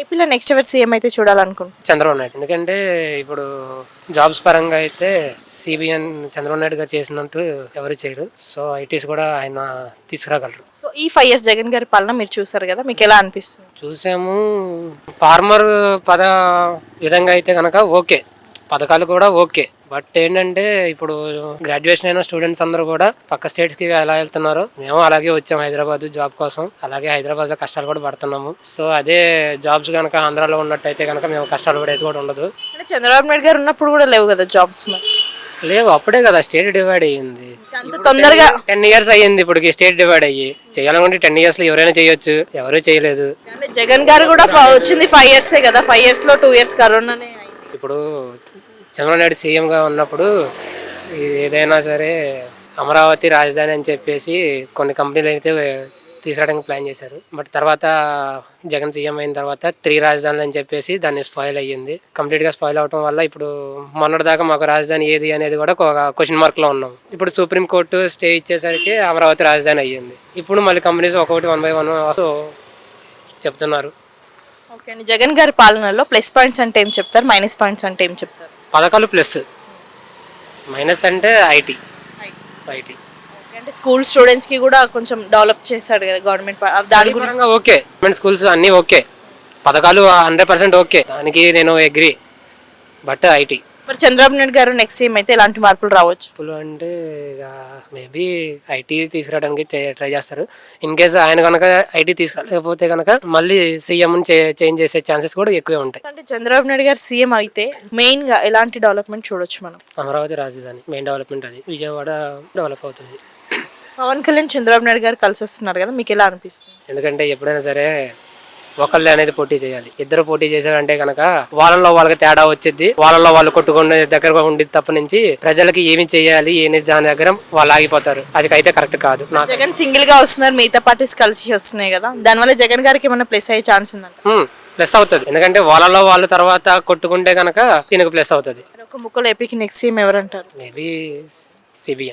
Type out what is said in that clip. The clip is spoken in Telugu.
ఏపీలో నెక్స్ట్ ఎవరు సీఎం అయితే చూడాలనుకుంటున్నారు? చంద్రబాబు నాయుడు. ఎందుకంటే ఇప్పుడు జాబ్స్ పరంగా అయితే సిబిఎన్ చంద్రబాబు నాయుడు గారు చేసినట్టు ఎవరు చేయరు. సో ఐటీస్ కూడా ఆయన తీసుకురాగలరు. సో ఈ ఫైవ్ ఇయర్స్ జగన్ గారి పాలన మీరు చూసారు కదా మీకు ఎలా అనిపిస్తుంది? చూసాము. ఫార్మర్ పద విధంగా అయితే కనుక ఓకే. పథకాలు కూడా ఓకే. బట్ ఏంటంటే ఇప్పుడు గ్రాడ్యుయేషన్ అయిన స్టూడెంట్స్ అందరూ కూడా పక్క స్టేట్స్కి ఎలా వెళ్తున్నారు మేము అలాగే వచ్చాం హైదరాబాద్ జాబ్ కోసం. అలాగే హైదరాబాద్లో కష్టాలు కూడా పడుతున్నాము. సో అదే జాబ్స్ కనుక ఆంధ్రాలో ఉన్నట్టయితే కనుక మేము కష్టాలు పడేది కూడా ఉండదు. అంటే చంద్రబాబు నాయుడు గారు ఉన్నప్పుడు కూడా లేవు కదా జాబ్స్ లేవు అప్పుడే కదా స్టేట్ డివైడ్ అయ్యింది. తొందరగా టెన్ ఇయర్స్ అయ్యింది ఇప్పుడు స్టేట్ డివైడ్ అయ్యి. చేయాలనుకుంటే టెన్ ఇయర్స్లో ఎవరైనా చేయొచ్చు ఎవరూ చేయలేదు. జగన్ గారు కూడా వచ్చింది ఫైవ్ ఇయర్సే కదా ఫైవ్ ఇయర్స్లో టూ ఇయర్స్ అయింది. ఇప్పుడు చంద్రబాబు నాయుడు సీఎంగా ఉన్నప్పుడు ఏదైనా సరే అమరావతి రాజధాని అని చెప్పేసి కొన్ని కంపెనీలు అయితే తీసుకురావడానికి ప్లాన్ చేశారు. బట్ తర్వాత జగన్ సీఎం అయిన తర్వాత త్రీ రాజధానులు అని చెప్పేసి దాన్ని స్పాయిల్ అయ్యింది. కంప్లీట్గా స్పాయిల్ అవడం వల్ల ఇప్పుడు మొన్నటిదాకా మాకు రాజధాని ఏది అనేది కూడా ఒక క్వశ్చన్ మార్క్లో ఉన్నాం. ఇప్పుడు సుప్రీంకోర్టు స్టే ఇచ్చేసరికి అమరావతి రాజధాని అయ్యింది. ఇప్పుడు మళ్ళీ కంపెనీస్ ఒకటి వన్ బై వన్ చెప్తున్నారు. ఓకే అండి. జగన్ గారి పాలనలో ప్లస్ పాయింట్స్ అంటే ఏం చెప్తారు? మైనస్ పాయింట్స్ అంటే ఏం చెప్తారు? పథకాలు ప్లస్. మైనస్ అంటే ఐటీ ఐటీ అంటే స్కూల్ స్టూడెంట్స్కి కూడా కొంచెం డెవలప్ చేశాడు కదా గవర్నమెంట్ దాని గురించి? పరంగా ఓకే. గవర్నమెంట్ స్కూల్స్ అన్నీ ఓకే. పథకాలు హండ్రెడ్ పర్సెంట్ ఓకే. దానికి నేను అగ్రి బట్ ఐటీ మరి చంద్రబాబు నాయుడు గారు నెక్స్ట్ సీఎం అయితే ఎలాంటి మార్పులు రావచ్చు? ఇప్పుడు అంటే ఇక మేబీ ఐటీ తీసుకురావడానికి ట్రై చేస్తారు. ఇన్ కేసు ఆయన కనుక ఐటీ తీసుకురాలేకపోతే కనుక మళ్ళీ సీఎం చేంజ్ చేసే ఛాన్సెస్ కూడా ఎక్కువే ఉంటాయి. అంటే చంద్రబాబు నాయుడు గారు సీఎం అయితే మెయిన్గా ఎలాంటి డెవలప్మెంట్ చూడొచ్చు మనం? అమరావతి రాజధాని మెయిన్ డెవలప్మెంట్ అది. విజయవాడ డెవలప్ అవుతుంది. పవన్ కళ్యాణ్ చంద్రబాబు నాయుడు గారు కలిసి వస్తున్నారు కదా మీకు ఎలా అనిపిస్తుంది? ఎందుకంటే ఎప్పుడైనా సరే ఒకళ్ళే అనేది పోటీ చేయాలి. ఇద్దరు పోటీ చేశారంటే కనుక వాళ్ళలో వాళ్ళకి తేడా వచ్చింది వాళ్ళలో వాళ్ళు కొట్టుకునే దగ్గర ఉండి తప్ప నుంచి ప్రజలకి ఏమి చేయాలి ఏమి దాని దగ్గర వాళ్ళు ఆగిపోతారు. అది అయితే కరెక్ట్ కాదు. జగన్ సింగిల్గా వస్తున్నారు మిగతా పార్టీస్ కలిసి వస్తున్నాయి కదా. దానివల్ల జగన్ గారికి ఏమైనా ప్లస్ అయ్యే ఛాన్స్ ఉందంట? ప్లస్ అవుతుంది. ఎందుకంటే వాళ్ళలో వాళ్ళు తర్వాత కొట్టుకుంటే కనుక దీనికి ప్లస్ అవుతుంది. ఒక ముక్కలు ఏపీకి నెక్స్ట్ సీఎం ఎవరంటారు? Maybe CBN